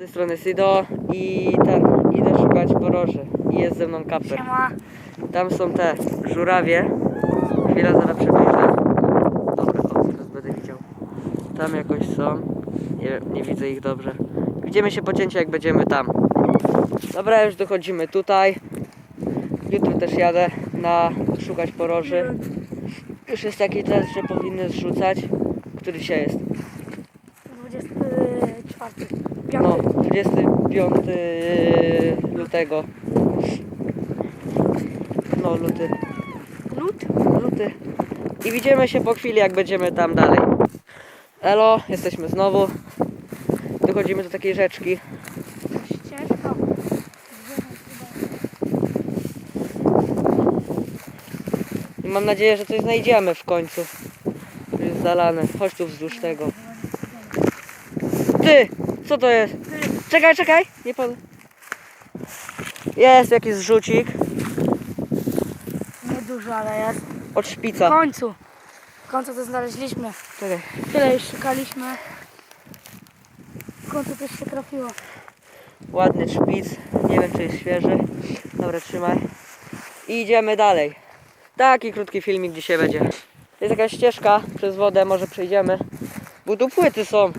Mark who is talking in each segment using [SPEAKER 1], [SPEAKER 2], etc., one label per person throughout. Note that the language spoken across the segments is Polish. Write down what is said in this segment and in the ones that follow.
[SPEAKER 1] tej strony Sido i ten, idę szukać poroży. I jest ze mną kaper.
[SPEAKER 2] Siema.
[SPEAKER 1] Tam są te żurawie. Chwila, zaraz przybliżę. Dobra, o, teraz będę widział. Tam jakoś są. Nie, nie widzę ich dobrze. Widzimy się po cięciu, jak będziemy tam. Dobra, już dochodzimy tutaj. Jutro też jadę na szukać poroży. Już jest taki test, że powinny zrzucać. Który dzisiaj jest? 25 lutego. No, luty.
[SPEAKER 2] Lód?
[SPEAKER 1] Luty. I widzimy się po chwili, jak będziemy tam dalej. Elo, jesteśmy znowu. Dochodzimy do takiej rzeczki.
[SPEAKER 2] Ścieżka.
[SPEAKER 1] I mam nadzieję, że coś znajdziemy w końcu. Tu jest zalane. Chodź tu wzdłuż tego. Ty! Co to jest? Czekaj, czekaj! Nie pod... Jest jakiś zrzucik
[SPEAKER 2] Nie dużo, ale jest.
[SPEAKER 1] od
[SPEAKER 2] W
[SPEAKER 1] szpica.
[SPEAKER 2] końcu. W końcu to znaleźliśmy.
[SPEAKER 1] Czekaj.
[SPEAKER 2] Tyle już szukaliśmy. W końcu coś się trafiło.
[SPEAKER 1] Ładny szpic. Nie wiem, czy jest świeży. Dobra, trzymaj. I idziemy dalej. Taki krótki filmik dzisiaj będzie. Jest jakaś ścieżka przez wodę, może przejdziemy. Bo tu płyty są.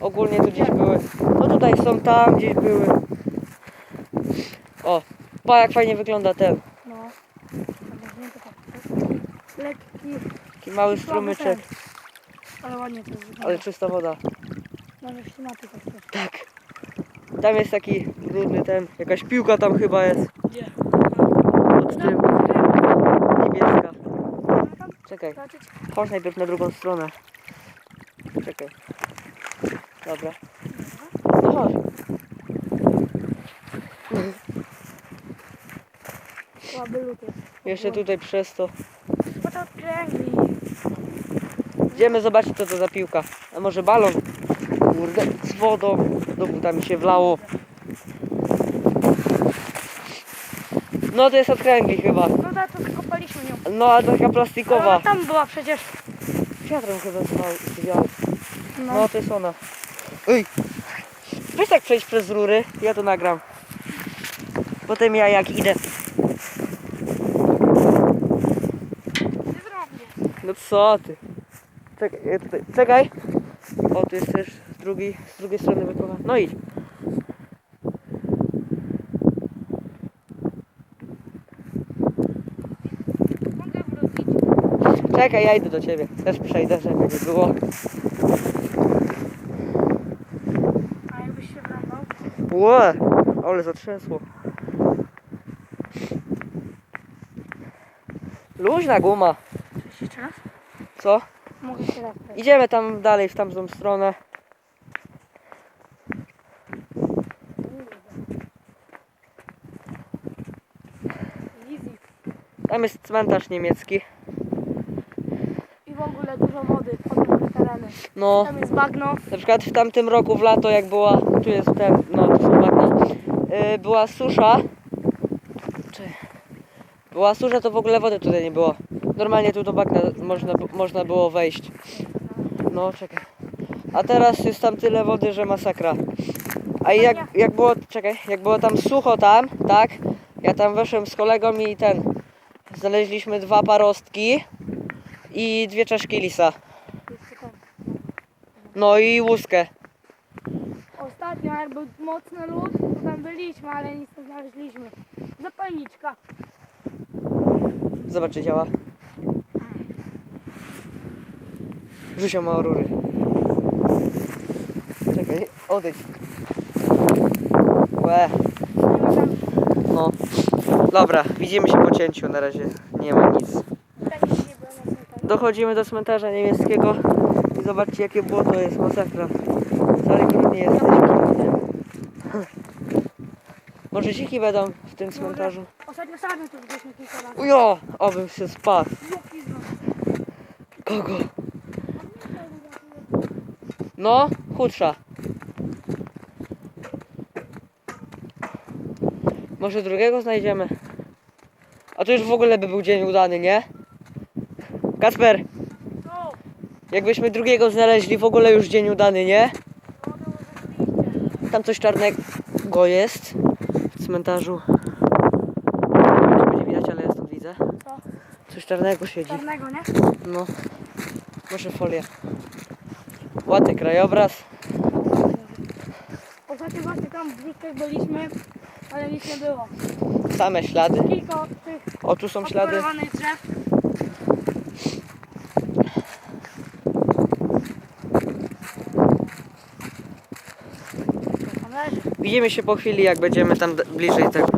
[SPEAKER 1] Ogólnie tu gdzieś były. No tutaj są, tam gdzieś były. O, pa jak fajnie wygląda ten.
[SPEAKER 2] No. Lekki.
[SPEAKER 1] Taki mały strumyczek.
[SPEAKER 2] Ale ładnie to wygląda.
[SPEAKER 1] ale czysta woda.
[SPEAKER 2] Ślimaty.
[SPEAKER 1] Tak. Tam jest taki brudny ten, jakaś piłka tam chyba jest.
[SPEAKER 2] Gdzie?
[SPEAKER 1] Niebieska. Czekaj. Chodź najpierw na drugą stronę. Czekaj. Dobra. No chodź.
[SPEAKER 2] Słaby jest.
[SPEAKER 1] Jeszcze tutaj przez to.
[SPEAKER 2] Bo to kręgli.
[SPEAKER 1] Idziemy zobaczyć co to za piłka. A może balon? Kurde, z wodą. Do buta mi się wlało. No to jest od kręgli chyba.
[SPEAKER 2] No da, to kopaliśmy nią.
[SPEAKER 1] No a taka
[SPEAKER 2] Ale
[SPEAKER 1] plastikowa.
[SPEAKER 2] ona tam była przecież.
[SPEAKER 1] Wiatrem chyba zwał- zwiał.
[SPEAKER 2] No.
[SPEAKER 1] No to jest ona. Ej! Weź tak przejść przez rury, ja to nagram. Potem ja jak idę. No co ty? Czekaj, czekaj. O, tu jest też z drugiej, z drugiej strony wypływa. No idź. Czekaj, ja idę do ciebie. Też przejdę, żeby nie było.
[SPEAKER 2] A jakbyś się
[SPEAKER 1] Ło, ale zatrzęsło. Luźna guma.
[SPEAKER 2] Coś jeszcze raz?
[SPEAKER 1] Co?
[SPEAKER 2] Mogę się.
[SPEAKER 1] Idziemy tam dalej, w tamtą stronę. Tam jest cmentarz niemiecki.
[SPEAKER 2] I w ogóle dużo te tereny.
[SPEAKER 1] No,
[SPEAKER 2] Tam jest bagno.
[SPEAKER 1] na przykład w tamtym roku w lato, jak była, tu jest ten, no tu są bagna, yy, była susza. Czy, była susza, to w ogóle wody tutaj nie było. Normalnie tu do bagna można, można było wejść. No, czekaj. A teraz jest tam tyle wody, że masakra. A jak, jak było, czekaj, jak było tam sucho tam, tak? Ja tam weszłem z kolegą i ten, znaleźliśmy dwa parostki i dwie czaszki lisa. No i łuskę.
[SPEAKER 2] Ostatnio jak był mocny lód, to tam byliśmy, ale nic nie znaleźliśmy. Zapalniczka.
[SPEAKER 1] Zobacz, czy działa. Rzucia ma rury. Czekaj, odejdź. Łe, no. Dobra, widzimy się po cięciu, na razie nie ma nic.
[SPEAKER 2] tak.
[SPEAKER 1] Dochodzimy do cmentarza niemieckiego zobaczcie jakie błoto jest, masakra. Cały brudnie jest. Może dziki będą w tym cmentarzu.
[SPEAKER 2] Ostatnio sami tu kilka razy.
[SPEAKER 1] Ujo, obym się spadł. Kogo? No, chudsza. Może drugiego znajdziemy? A to już w ogóle by był dzień udany, nie? Kasper, jakbyśmy drugiego znaleźli, w ogóle już dzień udany, nie? Tam coś czarnego jest w cmentarzu. Nie wiem, czy będzie widać, ale ja stąd widzę.
[SPEAKER 2] Co?
[SPEAKER 1] Coś czarnego siedzi.
[SPEAKER 2] Czarnego, nie?
[SPEAKER 1] No. Może folię. Ładny krajobraz.
[SPEAKER 2] Ostatnio właśnie tam w Brzuszkach byliśmy, ale nic nie było.
[SPEAKER 1] Same ślady.
[SPEAKER 2] Kilka tych
[SPEAKER 1] O, tu są ślady.
[SPEAKER 2] drzew. Tam leży.
[SPEAKER 1] Widzimy się po chwili, jak będziemy tam bliżej tego.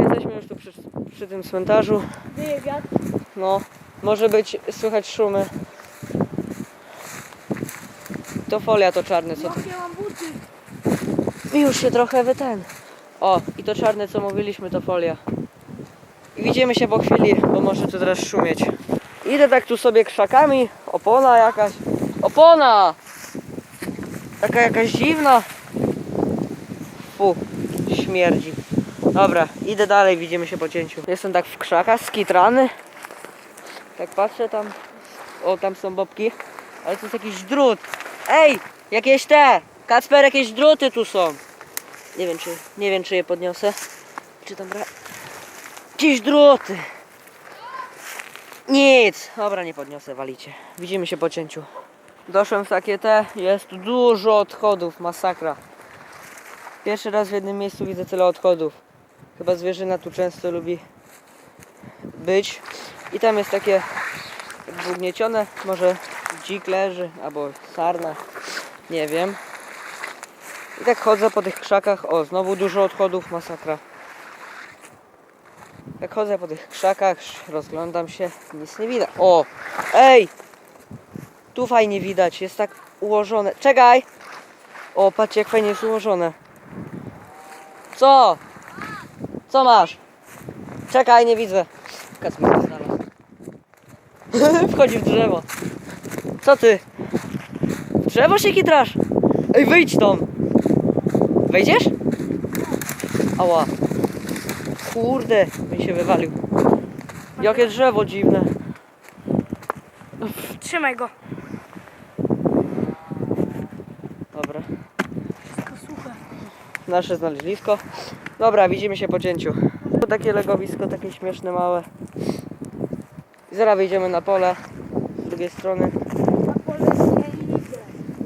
[SPEAKER 1] Jesteśmy już tu przy, przy tym cmentarzu. No, może być słychać szumy. To folia to czarne, co. I już się trochę wy ten. O, i to czarne, co mówiliśmy, to folia. I widzimy się po chwili, bo może tu teraz szumieć. Idę tak tu sobie krzakami. Opona jakaś. Opona! Taka jakaś dziwna. Fu, śmierdzi. Dobra, idę dalej, widzimy się po cięciu. Jestem tak w krzakach, skitrany. Tak patrzę tam. O, tam są bobki. Ale to jest jakiś drut. Ej, jakieś te! Kacper, jakieś druty tu są. Nie wiem, czy, nie wiem, czy je podniosę. Czy tam. Jakieś druty. Nic. Dobra, nie podniosę, walicie. Widzimy się po cięciu. Doszłem w takie te. Jest dużo odchodów, masakra. Pierwszy raz w jednym miejscu widzę tyle odchodów. Chyba zwierzyna tu często lubi być. I tam jest takie jakby ugniecione. Może dzik leży, albo sarna. Nie wiem. I tak chodzę po tych krzakach. O, znowu dużo odchodów, masakra. Jak chodzę po tych krzakach, rozglądam się, nic nie widać. O! Ej! Tu fajnie widać, jest tak ułożone. Czekaj! O, patrzcie jak fajnie jest ułożone. Co? Co masz? Czekaj, nie widzę. Się znalazł. Wchodzi w drzewo. Co ty? W drzewo się kitrasz? Ej, wyjdź stąd! Wejdziesz? Ała. Kurde, mi się wywalił. Jakie drzewo dziwne.
[SPEAKER 2] Trzymaj go.
[SPEAKER 1] Dobra,
[SPEAKER 2] Wszystko suche.
[SPEAKER 1] Nasze znaleźlisko. Dobra, widzimy się po cięciu. Tu takie legowisko, takie śmieszne, małe. I zaraz wyjdziemy na pole z drugiej strony.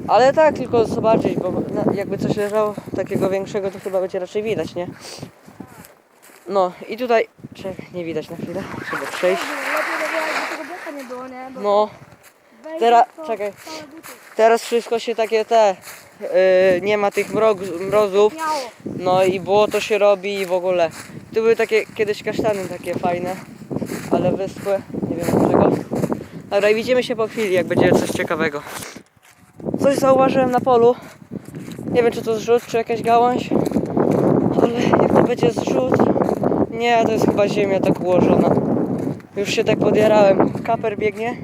[SPEAKER 1] Ale tak, tylko zobaczyć, bo jakby coś leżało takiego większego, to chyba będzie raczej widać, nie? No i tutaj, czekaj, nie widać na chwilę, trzeba przejść. No, teraz- czekaj. Teraz wszystko się takie te, yy, nie ma tych mrozów, no i błoto się robi i w ogóle. Tu były takie kiedyś kasztany takie fajne, ale wyschłe, nie wiem dlaczego. Dobra, i widzimy się po chwili, jak będzie coś ciekawego. Coś zauważyłem na polu. Nie wiem, czy to zrzut, czy jakaś gałąź, ale jak to będzie zrzut, nie, to jest chyba ziemia tak ułożona. Już się tak podjarałem. Kaper biegnie.